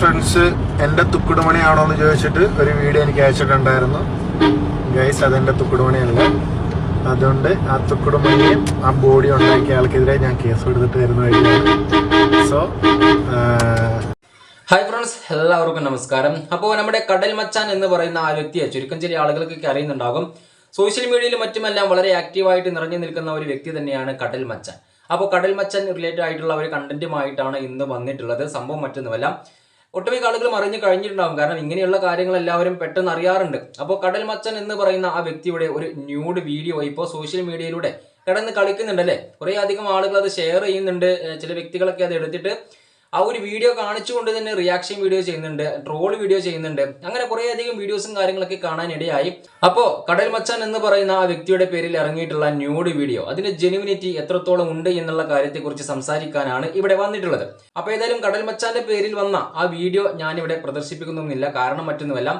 Friends എന്റെ തുക്കുടുമണിയാണോ എന്ന് ചോദിച്ചിട്ട് ഒരു വീഡിയോ എനിക്ക് അയച്ചിട്ടുണ്ടായിരുന്നു. ഗൈസ് അതെന്റെ തുക്കുടുമണിയല്ല. അതുകൊണ്ട് ആ തുക്കുടുമണിയും ആ ബോഡി ഉണ്ടാക്കിയ ആൾക്കെതിരെ ഞാൻ കേസ് കൊടുത്തിട്ട് വരുന്ന സോ ഹായ് ഫ്രണ്ട്സ് എല്ലാവർക്കും നമസ്കാരം. അപ്പോൾ നമ്മുടെ കടൽ മച്ചാൻ എന്ന് പറയുന്ന ആ വ്യക്തിയെ ചുരുക്കം ചില ആളുകൾക്കൊക്കെ അറിയുന്നുണ്ടാകും. സോഷ്യൽ മീഡിയയിലും മറ്റുമെല്ലാം വളരെ ആക്റ്റീവായിട്ട് നിറഞ്ഞു നിൽക്കുന്ന ഒരു വ്യക്തി തന്നെയാണ് കടൽ മച്ചാൻ. അപ്പോൾ കടൽ മച്ചൻ റിലേറ്റഡ് ആയിട്ടുള്ള ഒരു കണ്ടന്റുമായിട്ടാണ് ഇന്ന് വന്നിട്ടുള്ളത്. സംഭവം മറ്റൊന്നുമല്ല. ഒട്ടുമിക്ക ആളുകളും അറിഞ്ഞു കഴിഞ്ഞിട്ടുണ്ടാകും കാരണം ഇങ്ങനെയുള്ള കാര്യങ്ങൾ എല്ലാവരും പെട്ടെന്ന് അറിയാറുണ്ട്. അപ്പോൾ കടൽ മച്ചൻ എന്ന് പറയുന്ന ആ വ്യക്തിയുടെ ഒരു ന്യൂഡ് വീഡിയോ ഇപ്പോൾ സോഷ്യൽ മീഡിയയിലൂടെ കിടന്ന് കളിക്കുന്നുണ്ടല്ലേ കുറേ അധികം ആളുകൾ അത് ഷെയർ ചെയ്യുന്നുണ്ട്. ചില വ്യക്തികളൊക്കെ അത് എടുത്തിട്ട് ആ ഒരു വീഡിയോ കാണിച്ചുകൊണ്ട് തന്നെ റിയാക്ഷൻ വീഡിയോ ചെയ്യുന്നുണ്ട് ട്രോൾ വീഡിയോ ചെയ്യുന്നുണ്ട്. അങ്ങനെ കുറേ അധികം വീഡിയോസും കാര്യങ്ങളൊക്കെ കാണാനിടയായി. അപ്പോ കടൽ മച്ചാൻ എന്ന് പറയുന്ന ആ വ്യക്തിയുടെ പേരിൽ ഇറങ്ങിയിട്ടുള്ള ന്യൂഡ് വീഡിയോ അതിന്റെ ജെനുവിനിറ്റി എത്രത്തോളം ഉണ്ട് എന്നുള്ള കാര്യത്തെക്കുറിച്ച് സംസാരിക്കാനാണ് ഇവിടെ വന്നിട്ടുള്ളത്. അപ്പൊ ഏതായാലും കടൽ മച്ചാന്റെ പേരിൽ വന്ന ആ വീഡിയോ ഞാൻ ഞാനിവിടെ പ്രദർശിപ്പിക്കുന്നൊന്നുമില്ല കാരണം മറ്റൊന്നുമല്ല.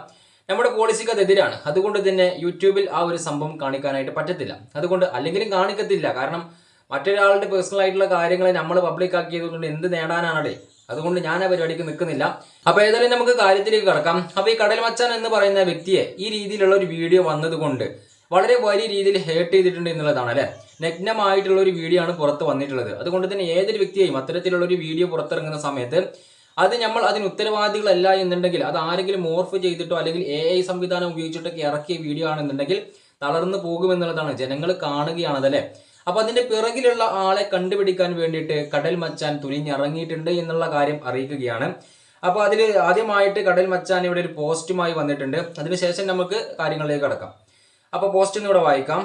നമ്മുടെ പോളിസിക്ക് അതെതിരാണ് അതുകൊണ്ട് തന്നെ യൂട്യൂബിൽ ആ ഒരു സംഭവം കാണിക്കാനായിട്ട് പറ്റത്തില്ല. അതുകൊണ്ട് അല്ലെങ്കിലും കാണിക്കത്തില്ല. കാരണം മറ്റൊരാളുടെ പേഴ്സണൽ ആയിട്ടുള്ള കാര്യങ്ങൾ നമ്മൾ പബ്ലിക് ആക്കിയതുകൊണ്ട് എന്ത് നേടാനാണല്ലേ അതുകൊണ്ട് ഞാൻ ആ പരിപാടിക്ക് നിൽക്കുന്നില്ല. അപ്പൊ ഏതായാലും നമുക്ക് കാര്യത്തിലേക്ക് കടക്കാം. അപ്പൊ ഈ കടൽ മച്ചാൻ എന്ന് പറയുന്ന വ്യക്തിയെ ഈ രീതിയിലുള്ള ഒരു വീഡിയോ വന്നതുകൊണ്ട് വളരെ വലിയ രീതിയിൽ ഹേർട്ട് ചെയ്തിട്ടുണ്ട് എന്നുള്ളതാണ് അല്ലെ? നഗ്നമായിട്ടുള്ള ഒരു വീഡിയോ ആണ് പുറത്ത് വന്നിട്ടുള്ളത്. അതുകൊണ്ട് തന്നെ ഏതൊരു വ്യക്തിയെയും അത്തരത്തിലുള്ള ഒരു വീഡിയോ പുറത്തിറങ്ങുന്ന സമയത്ത് അത് നമ്മൾ അതിന് ഉത്തരവാദികളല്ല എന്നുണ്ടെങ്കിൽ അത് ആരെങ്കിലും മോർഫ് ചെയ്തിട്ടോ അല്ലെങ്കിൽ എ ഐ സംവിധാനം ഉപയോഗിച്ചിട്ടൊക്കെ ഇറക്കിയ വീഡിയോ ആണെന്നുണ്ടെങ്കിൽ തളർന്നു പോകുമെന്നുള്ളതാണ്. ജനങ്ങൾ കാണുകയാണത് അല്ലെ അപ്പൊ അതിന്റെ പിറകിലുള്ള ആളെ കണ്ടുപിടിക്കാൻ വേണ്ടിയിട്ട് കടൽ മച്ചാൻ തുനിഞ്ഞിറങ്ങിയിട്ടുണ്ട് എന്നുള്ള കാര്യം അറിയിക്കുകയാണ്. അപ്പോൾ അതിൽ ആദ്യമായിട്ട് കടൽ മച്ചാൻ ഇവിടെ ഒരു പോസ്റ്റുമായി വന്നിട്ടുണ്ട്. അതിനുശേഷം നമുക്ക് കാര്യങ്ങളിലേക്ക് കടക്കാം. അപ്പോൾ പോസ്റ്റ് ഇവിടെ വായിക്കാം.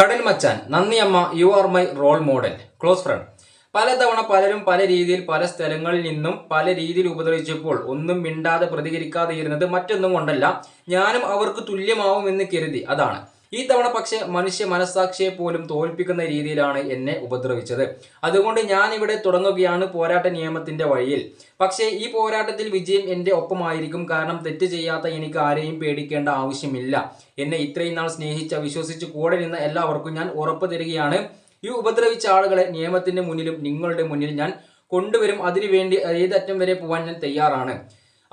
കടൽ മച്ചാൻ നന്ദി അമ്മ you are my role model close friend പലതവണ പലരും പല രീതിയിൽ പല സ്ഥലങ്ങളിൽ നിന്നും പല രീതിയിൽ ഉപദ്രവിച്ചപ്പോൾ ഒന്നും മിണ്ടാതെ പ്രതികരിക്കാതെ ഇരുന്നത് മറ്റൊന്നും കൊണ്ടല്ല. ഞാനും അവർക്ക് തുല്യമാവുമെന്ന് കരുതി. അതാണ്. ഈ തവണ പക്ഷെ മനുഷ്യ മനസ്സാക്ഷിയെ പോലും തോൽപ്പിക്കുന്ന രീതിയിലാണ് എന്നെ ഉപദ്രവിച്ചത്. അതുകൊണ്ട് ഞാൻ ഇവിടെ തുടങ്ങുകയാണ് പോരാട്ട നിയമത്തിന്റെ വഴിയിൽ. പക്ഷേ ഈ പോരാട്ടത്തിൽ വിജയം എന്റെ ഒപ്പമായിരിക്കും. കാരണം തെറ്റ് ചെയ്യാത്ത എനിക്ക് ആരെയും പേടിക്കേണ്ട ആവശ്യമില്ല. എന്നെ ഇത്രയും നാൾ സ്നേഹിച്ച വിശ്വസിച്ച് കൂടെ നിന്ന എല്ലാവർക്കും ഞാൻ ഉറപ്പ് തരികയാണ്. ഈ ഉപദ്രവിച്ച ആളുകളെ നിയമത്തിന്റെ മുന്നിലും നിങ്ങളുടെ മുന്നിൽ ഞാൻ കൊണ്ടുവരും. അതിനുവേണ്ടി ഏതറ്റം വരെ പോകാൻ ഞാൻ തയ്യാറാണ്.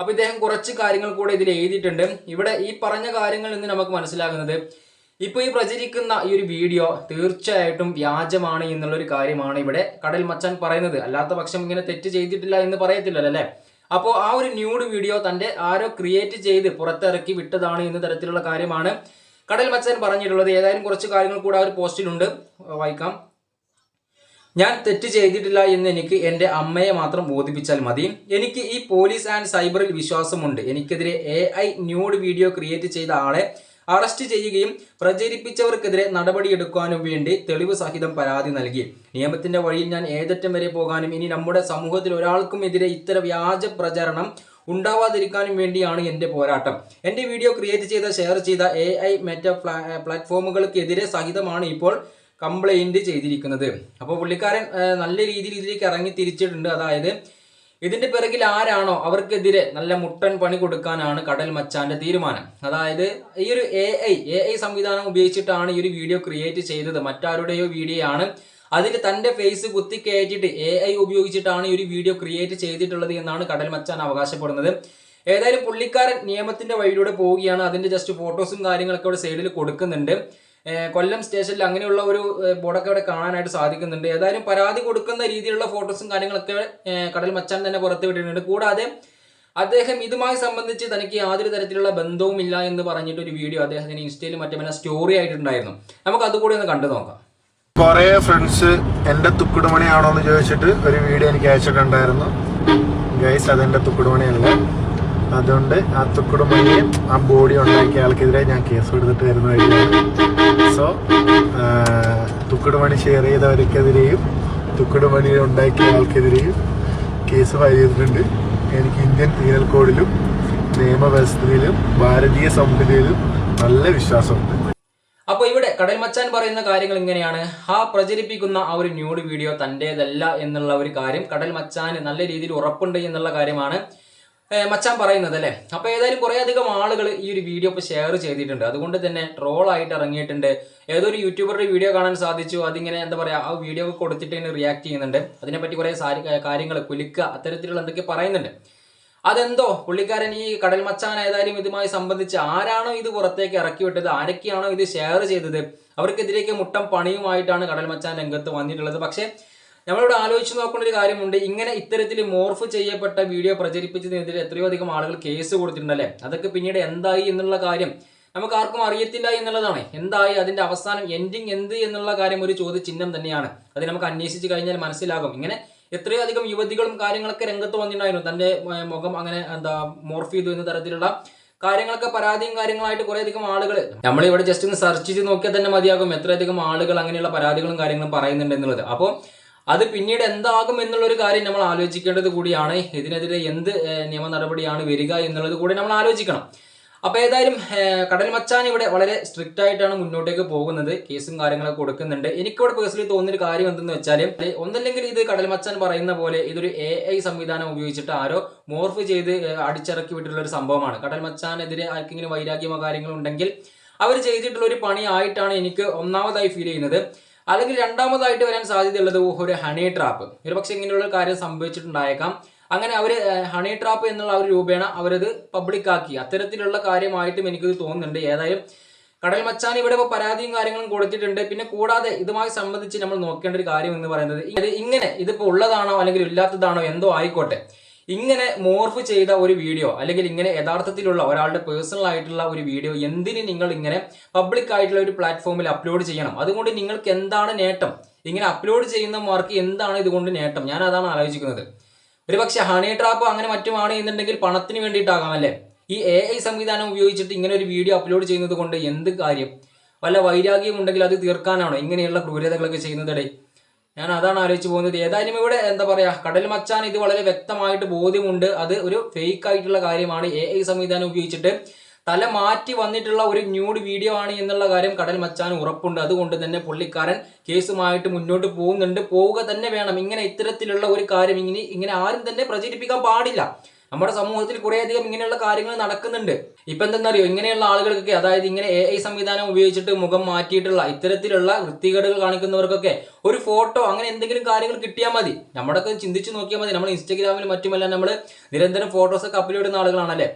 അപ്പൊ ഇദ്ദേഹം കുറച്ച് കാര്യങ്ങൾ കൂടെ ഇതിൽ എഴുതിയിട്ടുണ്ട്. ഇവിടെ ഈ പറഞ്ഞ കാര്യങ്ങളിൽ നിന്ന് നമുക്ക് മനസ്സിലാകുന്നത് ഇപ്പൊ ഈ പ്രചരിക്കുന്ന ഈ ഒരു വീഡിയോ തീർച്ചയായിട്ടും വ്യാജമാണ് എന്നുള്ളൊരു കാര്യമാണ് ഇവിടെ കടൽ മച്ചാൻ പറയുന്നത്. അല്ലാത്ത പക്ഷം ഇങ്ങനെ തെറ്റ് ചെയ്തിട്ടില്ല എന്ന് പറയത്തില്ലല്ലോ അല്ലേ? അപ്പോൾ ആ ഒരു ന്യൂഡ് വീഡിയോ തന്റെ ആരോ ക്രിയേറ്റ് ചെയ്ത് പുറത്തിറക്കി വിട്ടതാണ് എന്ന തരത്തിലുള്ള കാര്യമാണ് കടൽ മച്ചാൻ പറഞ്ഞിട്ടുള്ളത്. ഏതായാലും കുറച്ച് കാര്യങ്ങൾ കൂടെ ആ ഒരു പോസ്റ്റിലുണ്ട്. വായിക്കാം. ഞാൻ തെറ്റ് ചെയ്തിട്ടില്ല എന്ന് എനിക്ക് എന്റെ അമ്മയെ മാത്രം ബോധിപ്പിച്ചാൽ മതി. എനിക്ക് ഈ പോലീസ് ആൻഡ് സൈബറിൽ വിശ്വാസമുണ്ട്. എനിക്കെതിരെ എ ന്യൂഡ് വീഡിയോ ക്രിയേറ്റ് ചെയ്ത ആളെ അറസ്റ്റ് ചെയ്യുകയും പ്രചരിപ്പിച്ചവർക്കെതിരെ നടപടിയെടുക്കാനും വേണ്ടി തെളിവ് സഹിതം പരാതി നൽകി. നിയമത്തിന്റെ വഴിയിൽ ഞാൻ ഏതറ്റം വരെ പോകാനും ഇനി നമ്മുടെ സമൂഹത്തിൽ ഒരാൾക്കും എതിരെ ഇത്തരം വ്യാജ പ്രചരണം ഉണ്ടാവാതിരിക്കാനും വേണ്ടിയാണ് എന്റെ പോരാട്ടം. എന്റെ വീഡിയോ ക്രിയേറ്റ് ചെയ്ത ഷെയർ ചെയ്ത എ ഐ മെറ്റ പ്ലാറ്റ്ഫോമുകൾക്കെതിരെ സഹിതമാണ് ഇപ്പോൾ കംപ്ലൈന്റ് ചെയ്തിരിക്കുന്നത്. അപ്പോൾ പുള്ളിക്കാരൻ നല്ല രീതിയിൽ ഇതിലേക്ക് ഇറങ്ങി തിരിച്ചിട്ടുണ്ട്. അതായത് ഇതിന്റെ പിറകിൽ ആരാണോ അവർക്കെതിരെ നല്ല മുട്ടൻ പണി കൊടുക്കാനാണ് കടൽ മച്ചാന്റെ തീരുമാനം. അതായത് ഈ ഒരു എ ഐ എ ഐ സംവിധാനം ഉപയോഗിച്ചിട്ടാണ് ഈ ഒരു വീഡിയോ ക്രിയേറ്റ് ചെയ്തത്. മറ്റാരുടെയോ വീഡിയോ ആണ്. അതിൽ തന്റെ ഫേസ് കുത്തി കയറ്റിയിട്ട് എ ഐ ഉപയോഗിച്ചിട്ടാണ് ഈ ഒരു വീഡിയോ ക്രിയേറ്റ് ചെയ്തിട്ടുള്ളത് എന്നാണ് കടൽ മച്ചാൻ അവകാശപ്പെടുന്നത്. ഏതായാലും പുള്ളിക്കാരൻ നിയമത്തിന്റെ വഴിയിലൂടെ പോവുകയാണ്. അതിന്റെ ജസ്റ്റ് ഫോട്ടോസും കാര്യങ്ങളൊക്കെ അവിടെ സൈഡിൽ കൊടുക്കുന്നുണ്ട്. കൊല്ലം സ്റ്റേഷനിൽ അങ്ങനെയുള്ള ഒരു ബോർഡൊക്കെ അവിടെ കാണാനായിട്ട് സാധിക്കുന്നുണ്ട്. ഏതായാലും പരാതി കൊടുക്കുന്ന രീതിയിലുള്ള ഫോട്ടോസും കാര്യങ്ങളൊക്കെ കടൽ മച്ചാൻ തന്നെ പുറത്ത് വിട്ടിട്ടുണ്ട്. കൂടാതെ അദ്ദേഹം ഇതുമായി സംബന്ധിച്ച് തനിക്ക് യാതൊരു തരത്തിലുള്ള ബന്ധവുമില്ല എന്ന് പറഞ്ഞിട്ട് ഒരു വീഡിയോ അദ്ദേഹത്തിന് ഇൻസ്റ്റയിൽ മറ്റേ പിന്നെ സ്റ്റോറി ആയിട്ടുണ്ടായിരുന്നു. നമുക്ക് അതുകൂടി ഒന്ന് കണ്ടു നോക്കാം. കുറേ ഫ്രണ്ട്സ് എന്റെ തുക്കുടുമണിയാണോ എന്ന് ചോദിച്ചിട്ട് ഒരു വീഡിയോ എനിക്ക് അയച്ചിട്ടുണ്ടായിരുന്നു ഗൈസ് അതെന്റെ തുക്കുടുമണിയല്ല. അതുകൊണ്ട് ആ തുക്കുടുമണിയും ആ ബോഡി ഉണ്ടാക്കിയ ആൾക്കെതിരെ ഞാൻ കേസ് എടുത്തിട്ട് വരുന്ന വഴിയാണ്. സോ തുക്കുടുമണി ഷെയർ ചെയ്തവർക്കെതിരെയും തുക്കുടുമണി ഉണ്ടാക്കിയ ആൾക്കെതിരെയും കേസ് ഫയൽ ചെയ്തിട്ടുണ്ട്. എനിക്ക് ഇന്ത്യൻ പീനൽ കോഡിലും നിയമവ്യവസ്ഥയിലും ഭാരതീയ സംഹിതയിലും നല്ല വിശ്വാസമുണ്ട്. അപ്പൊ ഇവിടെ കടൽ മച്ചാൻ പറയുന്ന കാര്യങ്ങൾ ഇങ്ങനെയാണ്. ആ പ്രചരിപ്പിക്കുന്ന ആ ഒരു ന്യൂഡ് വീഡിയോ തന്റേതല്ല എന്നുള്ള ഒരു കാര്യം കടൽ മച്ചാന് നല്ല രീതിയിൽ ഉറപ്പുണ്ട് എന്നുള്ള കാര്യമാണ്. മച്ചാൻ പറയുന്നത് അല്ലേ? അപ്പൊ ഏതായാലും കുറെ അധികം ആളുകൾ ഈ ഒരു വീഡിയോ ഇപ്പൊ ഷെയർ ചെയ്തിട്ടുണ്ട്. അതുകൊണ്ട് തന്നെ ട്രോൾ ആയിട്ട് ഇറങ്ങിയിട്ടുണ്ട്. ഏതൊരു യൂട്യൂബറുടെ വീഡിയോ കാണാൻ സാധിച്ചു? അതിങ്ങനെ എന്താ പറയാ ആ വീഡിയോ കൊടുത്തിട്ട് റിയാക്ട് ചെയ്യുന്നുണ്ട്. അതിനെപ്പറ്റി കുറെ കാര്യങ്ങൾ കുലുക്കുക അത്തരത്തിലുള്ള എന്തൊക്കെ പറയുന്നുണ്ട്. അതെന്തോ? പുള്ളിക്കാരൻ ഈ കടൽ മച്ചാൻ ഏതായാലും ഇതുമായി സംബന്ധിച്ച് ആരാണോ ഇത് പുറത്തേക്ക് ഇറക്കി വിട്ടത്? ആരൊക്കെയാണോ ഇത് ഷെയർ ചെയ്തത്? അവർക്കെതിരെയൊക്കെ മുട്ടം പണിയുമായിട്ടാണ് കടൽ മച്ചാൻ രംഗത്ത് വന്നിട്ടുള്ളത്. പക്ഷേ നമ്മളിവിടെ ആലോചിച്ച് നോക്കേണ്ട ഒരു കാര്യമുണ്ട്. ഇങ്ങനെ ഇത്തരത്തിൽ മോർഫ് ചെയ്യപ്പെട്ട വീഡിയോ പ്രചരിപ്പിച്ചതിനെതിരെ എത്രയോ അധികം ആളുകൾ കേസ് കൊടുത്തിട്ടുണ്ടല്ലേ? അതൊക്കെ പിന്നീട് എന്തായി എന്നുള്ള കാര്യം നമുക്ക് ആർക്കും അറിയത്തില്ല എന്നുള്ളതാണ്. എന്തായി? അതിന്റെ അവസാനം എൻഡിങ് എന്ത് എന്നുള്ള കാര്യം ഒരു ചോദ്യചിഹ്നം തന്നെയാണ്. അത് നമുക്ക് അന്വേഷിച്ച് കഴിഞ്ഞാൽ മനസ്സിലാകും. ഇങ്ങനെ എത്രയോ അധികം യുവതികളും കാര്യങ്ങളൊക്കെ രംഗത്ത് വന്നിട്ടുണ്ടായിരുന്നു. തന്റെ മുഖം അങ്ങനെ എന്താ മോർഫ് ചെയ്തു എന്ന തരത്തിലുള്ള കാര്യങ്ങളൊക്കെ പരാതിയും കാര്യങ്ങളായിട്ട് കുറെ അധികം ആളുകൾ നമ്മളിവിടെ ജസ്റ്റ് ഒന്ന് സെർച്ച് ചെയ്ത് നോക്കിയാൽ തന്നെ മതിയാകും. എത്രയധികം ആളുകൾ അങ്ങനെയുള്ള പരാതികളും കാര്യങ്ങളും പറയുന്നുണ്ട് എന്നുള്ളത്. അപ്പോൾ അത് പിന്നീട് എന്താകും എന്നുള്ളൊരു കാര്യം നമ്മൾ ആലോചിക്കേണ്ടത് കൂടിയാണ്. ഇതിനെതിരെ എന്ത് നിയമ നടപടിയാണ് വരിക എന്നുള്ളത് കൂടി നമ്മൾ ആലോചിക്കണം. അപ്പോൾ ഏതായാലും കടൽ മച്ചാൻ ഇവിടെ വളരെ സ്ട്രിക്റ്റ് ആയിട്ടാണ് മുന്നോട്ടേക്ക് പോകുന്നത്. കേസും കാര്യങ്ങളൊക്കെ കൊടുക്കുന്നുണ്ട്. എനിക്കിവിടെ പേഴ്സണലി തോന്നുന്ന ഒരു കാര്യം എന്തെന്ന് വെച്ചാൽ ഒന്നല്ലെങ്കിൽ ഇത് കടൽ മച്ചാൻ പറയുന്ന പോലെ ഇതൊരു എ ഐ സംവിധാനം ഉപയോഗിച്ചിട്ട് ആരോ മോർഫ് ചെയ്ത് അടിച്ചിറക്കി വിട്ടിട്ടുള്ള ഒരു സംഭവമാണ്. കടൽ മച്ചാനെതിരെ ആർക്കെങ്കിലും വൈരാഗ്യമോ കാര്യങ്ങളോ ഉണ്ടെങ്കിൽ അവർ ചെയ്തിട്ടുള്ള ഒരു പണി ആയിട്ടാണ് എനിക്ക് ഒന്നാമതായി ഫീൽ ചെയ്യുന്നത്. അല്ലെങ്കിൽ രണ്ടാമതായിട്ട് വരാൻ സാധ്യതയുള്ളത് ഒരു ഹണി ട്രാപ്പ് ഒരു പക്ഷെ ഇങ്ങനെയുള്ള കാര്യം സംഭവിച്ചിട്ടുണ്ടായേക്കാം. അങ്ങനെ അവർ ഹണി ട്രാപ്പ് എന്നുള്ള ഒരു രൂപേണ അവരത് പബ്ലിക്കാക്കി അത്തരത്തിലുള്ള കാര്യമായിട്ടും എനിക്കത് തോന്നുന്നുണ്ട്. ഏതായാലും കടൽ മച്ചാൻ ഇവിടെ ഇപ്പോൾ പരാതിയും കാര്യങ്ങളും കൊടുത്തിട്ടുണ്ട്. പിന്നെ കൂടാതെ ഇതുമായി സംബന്ധിച്ച് നമ്മൾ നോക്കേണ്ട ഒരു കാര്യം എന്ന് പറയുന്നത് ഇങ്ങനെ ഇതിപ്പോൾ ഉള്ളതാണോ അല്ലെങ്കിൽ ഇല്ലാത്തതാണോ എന്തോ ആയിക്കോട്ടെ. ഇങ്ങനെ മോർഫ് ചെയ്ത ഒരു വീഡിയോ അല്ലെങ്കിൽ ഇങ്ങനെ യഥാർത്ഥത്തിലുള്ള ഒരാളുടെ പേഴ്സണൽ ആയിട്ടുള്ള ഒരു വീഡിയോ എന്തിന് നിങ്ങൾ ഇങ്ങനെ പബ്ലിക് ആയിട്ടുള്ള ഒരു പ്ലാറ്റ്ഫോമിൽ അപ്ലോഡ് ചെയ്യണം? അതുകൊണ്ട് നിങ്ങൾക്ക് എന്താണ് നേട്ടം? ഇങ്ങനെ അപ്ലോഡ് ചെയ്യുന്നവർക്ക് എന്താണ് ഇതുകൊണ്ട് നേട്ടം? ഞാൻ അതാണ് ആലോചിക്കുന്നത്. ഒരു പക്ഷേ ഹണി ട്രാപ്പ് അങ്ങനെ മറ്റുമാണ് എന്നുണ്ടെങ്കിൽ പണത്തിന് വേണ്ടിയിട്ടാകാം അല്ലേ? ഈ എ ഐ സംവിധാനം ഉപയോഗിച്ചിട്ട് ഇങ്ങനെ ഒരു വീഡിയോ അപ്ലോഡ് ചെയ്യുന്നത് കൊണ്ട് എന്ത് കാര്യം? വല്ല വൈരാഗ്യം ഉണ്ടെങ്കിൽ അത് തീർക്കാനാണോ ഇങ്ങനെയുള്ള ക്രൂരതകളൊക്കെ ചെയ്യുന്നതടേ ഞാൻ അതാണ് ആലോചിച്ച് പോകുന്നത്. ഏതായാലും ഇവിടെ എന്താ പറയാ കടൽ മച്ചാൻ ഇത് വളരെ വ്യക്തമായിട്ട് ബോധ്യമുണ്ട്. അത് ഒരു ഫേക്ക് ആയിട്ടുള്ള കാര്യമാണ്. എ ഐ സംവിധാനം ഉപയോഗിച്ചിട്ട് തല മാറ്റി വന്നിട്ടുള്ള ഒരു ന്യൂഡ് വീഡിയോ ആണ് എന്നുള്ള കാര്യം കടൽ മച്ചാൻ ഉറപ്പുണ്ട്. അതുകൊണ്ട് തന്നെ പുള്ളിക്കാരൻ കേസുമായിട്ട് മുന്നോട്ട് പോകുന്നുണ്ട്. പോവുക തന്നെ വേണം. ഇങ്ങനെ ഇത്തരത്തിലുള്ള ഒരു കാര്യം ഇങ്ങനെ ഇങ്ങനെ ആരും തന്നെ പ്രചരിപ്പിക്കാൻ പാടില്ല. നമ്മുടെ സമൂഹത്തിൽ കുറേയധികം ഇങ്ങനെയുള്ള കാര്യങ്ങൾ നടക്കുന്നുണ്ട്. ഇപ്പൊ എന്തെന്നറിയോ? ഇങ്ങനെയുള്ള ആളുകൾക്കൊക്കെ അതായത് ഇങ്ങനെ എ ഐ സംവിധാനം ഉപയോഗിച്ചിട്ട് മുഖം മാറ്റിയിട്ടുള്ള ഇത്തരത്തിലുള്ള വൃത്തികേടുകൾ കാണിക്കുന്നവർക്കൊക്കെ ഒരു ഫോട്ടോ അങ്ങനെ എന്തെങ്കിലും കാര്യങ്ങൾ കിട്ടിയാൽ മതി. നമ്മുടെയൊക്കെ ചിന്തിച്ചു നോക്കിയാൽ മതി. നമ്മൾ ഇൻസ്റ്റഗ്രാമിലും മറ്റുമല്ല നമ്മൾ നിരന്തരം ഫോട്ടോസ് ഒക്കെ അപ്ലോഡ് ചെയ്യുന്ന ആളുകളാണല്ലേ?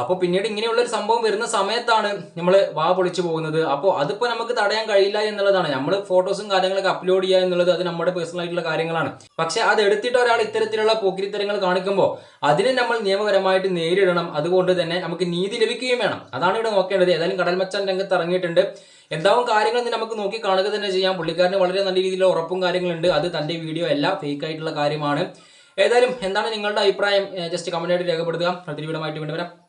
അപ്പോൾ പിന്നീട് ഇങ്ങനെയുള്ള ഒരു സംഭവം വരുന്ന സമയത്താണ് നമ്മൾ വാ പൊളിച്ചു പോകുന്നത്. അപ്പോൾ അതിപ്പോൾ നമുക്ക് തടയാൻ കഴിയില്ല എന്നുള്ളതാണ്. നമ്മൾ ഫോട്ടോസും കാര്യങ്ങളൊക്കെ അപ്ലോഡ് ചെയ്യുക എന്നുള്ളത് അത് നമ്മുടെ പേഴ്സണൽ ആയിട്ടുള്ള കാര്യങ്ങളാണ്. പക്ഷെ അത് എടുത്തിട്ട് ഒരാൾ ഇത്തരത്തിലുള്ള പോക്കിരിത്തരങ്ങൾ കാണിക്കുമ്പോൾ അതിനെ നമ്മൾ നിയമപരമായിട്ട് നേരിടണം. അതുകൊണ്ട് തന്നെ നമുക്ക് നീതി ലഭിക്കുകയും വേണം. അതാണ് ഇവിടെ നോക്കേണ്ടത്. ഏതായാലും കടൽമച്ചൻ രംഗത്ത് ഇറങ്ങിയിട്ടുണ്ട്. എന്താവും കാര്യങ്ങൾ നമുക്ക് നോക്കി കാണുക തന്നെ ചെയ്യാം. പുള്ളിക്കാരന് വളരെ നല്ല രീതിയിലുള്ള ഉറപ്പും കാര്യങ്ങളുണ്ട്. അത് തന്റെ വീഡിയോ അല്ല ഫേക്ക് ആയിട്ടുള്ള കാര്യമാണ്. ഏതായാലും എന്താണ് നിങ്ങളുടെ അഭിപ്രായം? ജസ്റ്റ് കമന്റ് രേഖപ്പെടുത്തുക. അടുത്തൊരു വീണ്ടും വരാം.